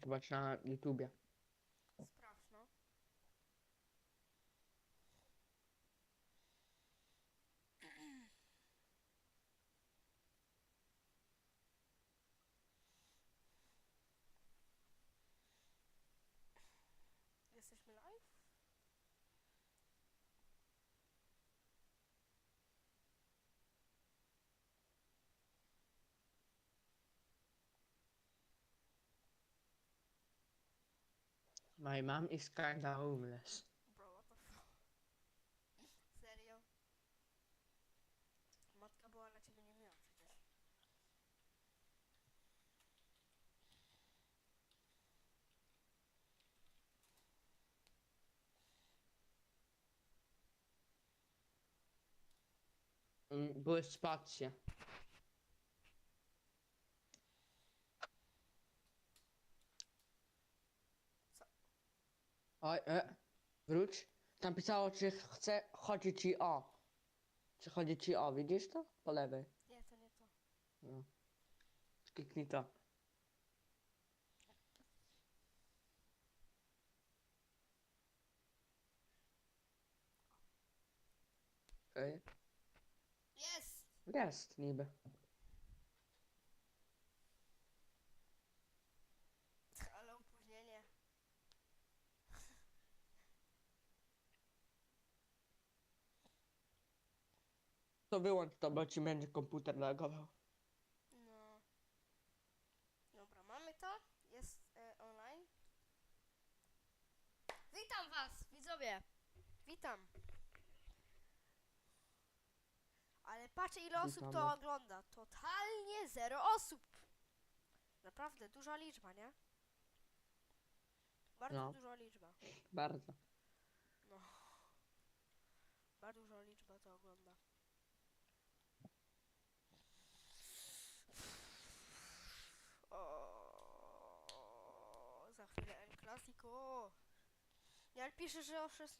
Zobacz na YouTubie. My mom is kinda homeless. Bro, what the fuck? Serio? Matka była na ciebie nie miała przecież. Mm, Były spacje. Oj, e, wróć. Tam pisało, czy chce, chodzi ci o. Czy chodzi ci o, widzisz to? Po lewej. Nie, to nie to. No. Kliknij to. Okej. Jest! Jest, niby. Ale opóźnienie. To wyłącz to, bo ci będzie komputer lagował. No. Dobra, mamy to. Jest e, online. Witam was, widzowie. Witam. Ale patrzcie ile osób to Witamy. ogląda. Totalnie zero osób. Naprawdę duża liczba, nie? Bardzo No. duża liczba. Bardzo. Bardzo duża liczba to ogląda. O, za chwilę El Clasico. Nie, ale pisze, że o 6...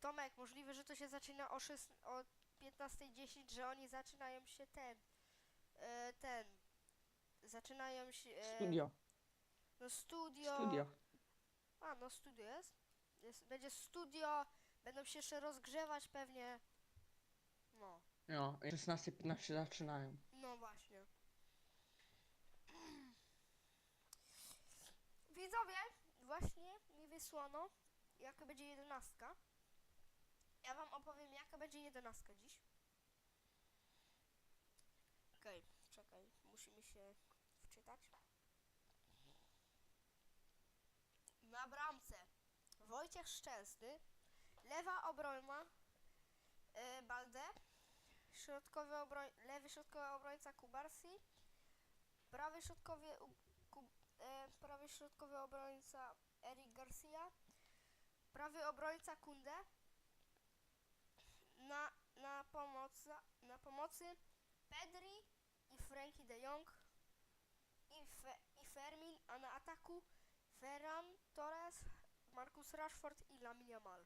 Tomek, możliwe, że to się zaczyna o 6... o 15.10, że oni zaczynają się ten... E, ten... Zaczynają się... E, Studio. No studio... Studio. A, no studio jest. jest. Będzie studio, będą się jeszcze rozgrzewać pewnie. No, No, 16-15 zaczynają. no właśnie. Widzowie, właśnie mi wysłano, jaka będzie jedenastka. Ja wam opowiem, jaka będzie jedenastka dziś. Okej, czekaj, musimy się wczytać. Na bramce Wojciech Szczęsny, lewa obrona y, Balde, środkowy obroń, lewy środkowy obrońca Kubarsi, prawy środkowy, e, prawy środkowy obrońca Eric Garcia, prawy obrońca Kunde, na, na, pomoc, na pomocy Pedri i Frankie de Jong i, Fe, i Fermin, a na ataku Ferran Torres, Marcus Rashford i Lamine Yamal.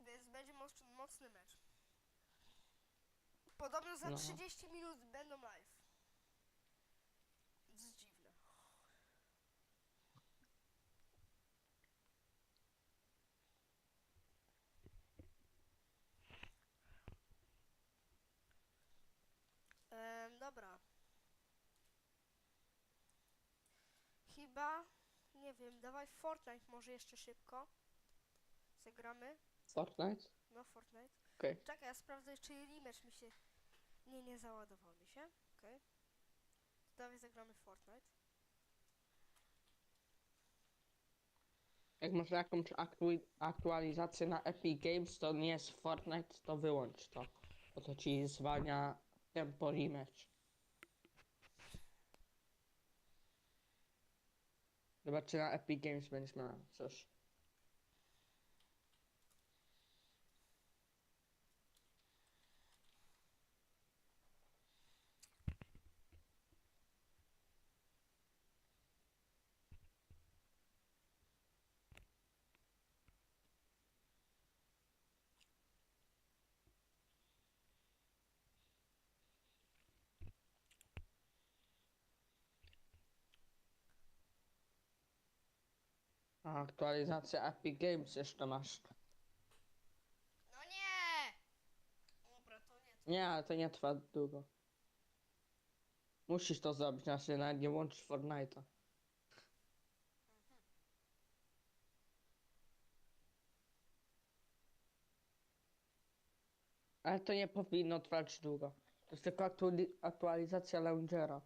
Więc będzie moc, mocny mecz. Podobno za No. 30 minut będą live. To jest dziwne. Em, dobra. Chyba, nie wiem, dawaj Fortnite może jeszcze szybko. Zagramy. Fortnite? No Fortnite. Okej. Czekaj, ja sprawdzę, czy rematch mi się... Nie, nie załadował mi się. Okej. To Dawaj zagramy w Fortnite. Jak masz jakąś aktu- aktualizację na Epic Games, to nie jest Fortnite, to wyłącz to. Bo to ci zwalnia tempo rematch. Zobacz, czy na Epic Games będziesz miał coś. A aktualizacja Epic Games jeszcze masz. No nie! Dobra, to nie. Nie, ale to nie trwa długo. Musisz to zrobić, inaczej nawet nie łączysz Fortnite'a. Ale to nie powinno trwać długo. To jest tylko aktuali- aktualizacja launchera.